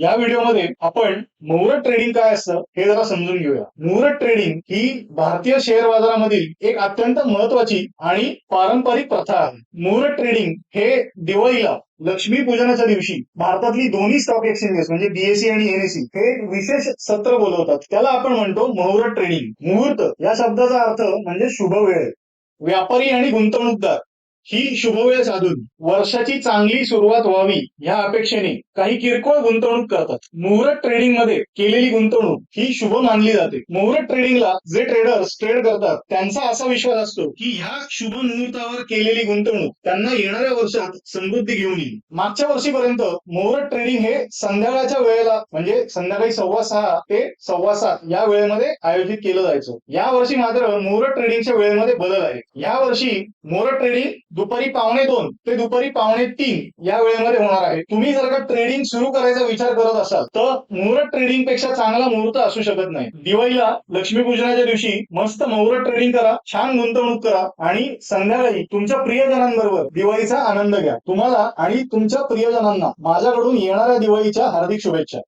या व्हिडिओमध्ये आपण मुहूर्त ट्रेडिंग काय असतं हे जरा समजून घेऊया. मुहूर्त ट्रेडिंग ही भारतीय शेअर बाजारामधील एक अत्यंत महत्वाची आणि पारंपरिक प्रथा आहे. मुहूर्त ट्रेडिंग हे दिवाळीला लक्ष्मी पूजनाच्या दिवशी भारतातली दोन्ही स्टॉक एक्सचेंजेस म्हणजे बीएससी आणि एनएससी हे एक विशेष सत्र बोलवतात. त्याला आपण म्हणतो मुहूर्त ट्रेडिंग मुहूर्त या शब्दाचा अर्थ म्हणजे शुभ वेळ व्यापारी आणि गुंतवणूकदार. ही शुभवेळ साधून वर्षाची चांगली सुरुवात व्हावी या अपेक्षेने काही किरकोळ गुंतवणूक करतात. मुहूर्त ट्रेडिंगमध्ये केलेली गुंतवणूक ही शुभ मानली जाते. मुहूर्त ट्रेडिंगला जे ट्रेडर्स ट्रेड करतात त्यांचा असा विश्वास असतो की ह्या शुभ मुहूर्तावर केलेली गुंतवणूक त्यांना येणाऱ्या वर्षात समृद्धी घेऊन येईल. मागच्या वर्षीपर्यंत मुहूर्त ट्रेडिंग हे संध्याकाळच्या वेळेला म्हणजे संध्याकाळी सव्वा सहा ते सव्वा सात या वेळेमध्ये आयोजित केलं जायचं. या वर्षी मात्र मुहूर्त ट्रेडिंगच्या वेळेमध्ये बदल आहे. या वर्षी मुहूर्त ट्रेडिंग दुपारी पावणे दोन ते दुपारी पावणे तीन या वेळेमध्ये होणार आहे. तुम्ही जर का ट्रेडिंग सुरू करायचा विचार करत असाल तर मुहूर्त ट्रेडिंगपेक्षा चांगला मुहूर्त असू शकत नाही. दिवाळीला लक्ष्मीपूजनाच्या दिवशी मस्त मुहूर्त ट्रेडिंग करा छान गुंतवणूक करा आणि संध्याकाळी तुमच्या प्रियजनांबरोबर दिवाळीचा आनंद घ्या. तुम्हाला आणि तुमच्या प्रियजनांना माझ्याकडून येणाऱ्या दिवाळीच्या हार्दिक शुभेच्छा.